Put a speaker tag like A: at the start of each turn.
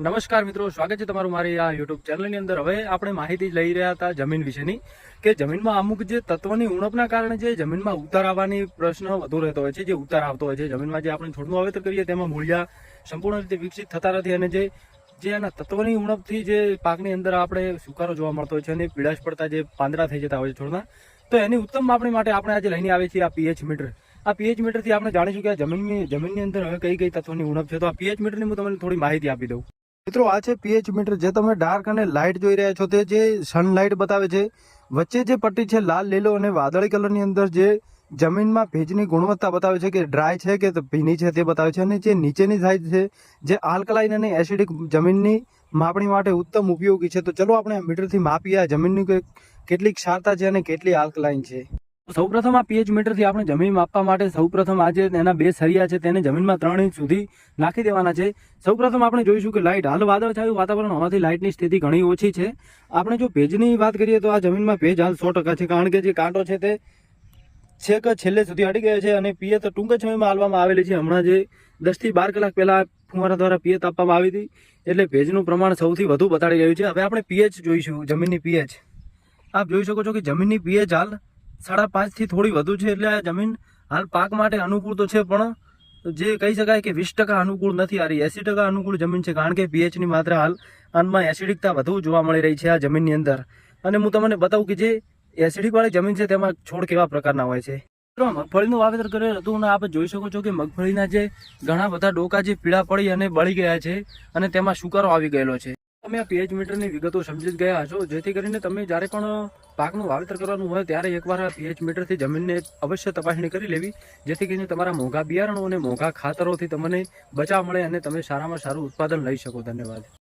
A: નમસ્કાર મિત્રો, સ્વાગત છે તમારું મારી આ યુટ્યુબ ચેનલની અંદર. હવે આપણે માહિતી લઈ રહ્યા હતા જમીન વિશેની, કે જમીનમાં અમુક જે તત્વોની ઉણપના કારણે જે જમીનમાં ઉતાર આવવાની પ્રશ્ન વધુ રહેતો હોય છે, જે ઉતાર આવતો હોય છે. જમીનમાં જે આપણે છોડનું વાવેતર કરીએ, તેમાં મૂળિયા સંપૂર્ણ રીતે વિકસિત થતા નથી અને જે જે એના તત્વની ઉણપથી જે પાકની અંદર આપણે સુકારો જોવા મળતો હોય છે અને પીળાશ પડતા જે પાંદડા થઈ જતા હોય છે છોડના. તો એની ઉત્તમ માપણી માટે આપણે આજે લઈને આવીએ છીએ આ પીએચ મીટર. આ પીએચ મીટરથી આપણે જાણીશું કે જમીનની જમીનની અંદર હવે કઈ કઈ તત્વોની ઉણપ છે. તો આ પીએચ મીટરની હું તમને થોડી માહિતી આપી દઉં. મિત્રો, આ છે પીએચ મીટર જે તમે ડાર્ક અને લાઇટ જોઈ રહ્યા છો, તે જે સનલાઇટ બતાવે છે, વચ્ચે જે પટ્ટી છે, લાલ, લીલો અને વાદળી કલરની અંદર જે જમીનમાં ભેજની ગુણવત્તા બતાવે છે કે ડ્રાય છે કે ભીની છે તે બતાવે છે અને જે નીચેની સાઈડ છે, જે આલ્કલાઇન અને એસિડિક જમીનની માપણી માટે ઉત્તમ ઉપયોગી છે. તો ચલો આપણે મીટરથી માપીએ આ જમીનની કેટલી ક્ષારતા છે અને કેટલી આલ્કલાઇન છે. સૌપ્રથમ આ પીએચ મીટરથી આપણે જમીન માપવા માટે સૌપ્રથમ આ જે એના બે સરિયા છે તેને જમીનમાં ત્રણ ઇંચ સુધી નાખી દેવાના છે. સૌપ્રથમ આપણે જોઈશું કે લાઇટ હાલ વાદળછાયું વાતાવરણ હોવાથી લાઇટની સ્થિતિ ઘણી ઓછી છે. આપણે જો ભેજની વાત કરીએ તો આ જમીનમાં ભેજ હાલ સો છે, કારણ કે જે કાંટો છે તે છેક છેલ્લે સુધી અડી ગયો છે અને પિયત ટૂંક સમયમાં હાલવામાં આવેલી છે. હમણાં જે દસથી બાર કલાક પહેલાં ફુવારા દ્વારા પિયત આપવામાં આવી હતી, એટલે ભેજનું પ્રમાણ સૌથી વધુ બતાડી રહ્યું છે. હવે આપણે પીએચ જોઈશું, જમીનની પીએચ આપ જોઈ શકો છો કે જમીનની પીએચ હાલ સાડા પાંચથી થોડી વધુ છે એટલે આ જમીન હાલ પાક માટે અનુકૂળ તો છે, પણ જે કહી શકાય કે વીસ ટકા અનુકૂળ નથી આ રહી. ટકા અનુકૂળ જમીન છે, કારણ કે પીએચની માત્રા હાલ આનમાં એસિડિકતા વધુ જોવા મળી રહી છે આ જમીનની અંદર. અને હું તમને બતાવું કે જે એસિડિક વાળી જમીન છે, તેમાં છોડ કેવા પ્રકારના હોય છે. મગફળીનું વાવેતર કરેલ હતું અને આપ જોઈ શકો છો કે મગફળીના જે ઘણા બધા ડોકા જે પીળા પડી અને બળી ગયા છે અને તેમાં સુકારો આવી ગયેલો છે. તમે આ પીએચ મીટરની વિગતો સમજી ગયા છો જેથી કરીને તમે જ્યારે પણ પાકનું વાવેતર કરવાનું હોય ત્યારે એકવાર આ પીએચ મીટરથી જમીનને અવશ્ય તપાસણી કરી લેવી. જેથી કરીને તમારા મોંઘા બિયારણો અને મોંઘા ખાતરોથી તમને બચાવ મળે અને તમે સારામાં સારું ઉત્પાદન લઈ શકો. ધન્યવાદ.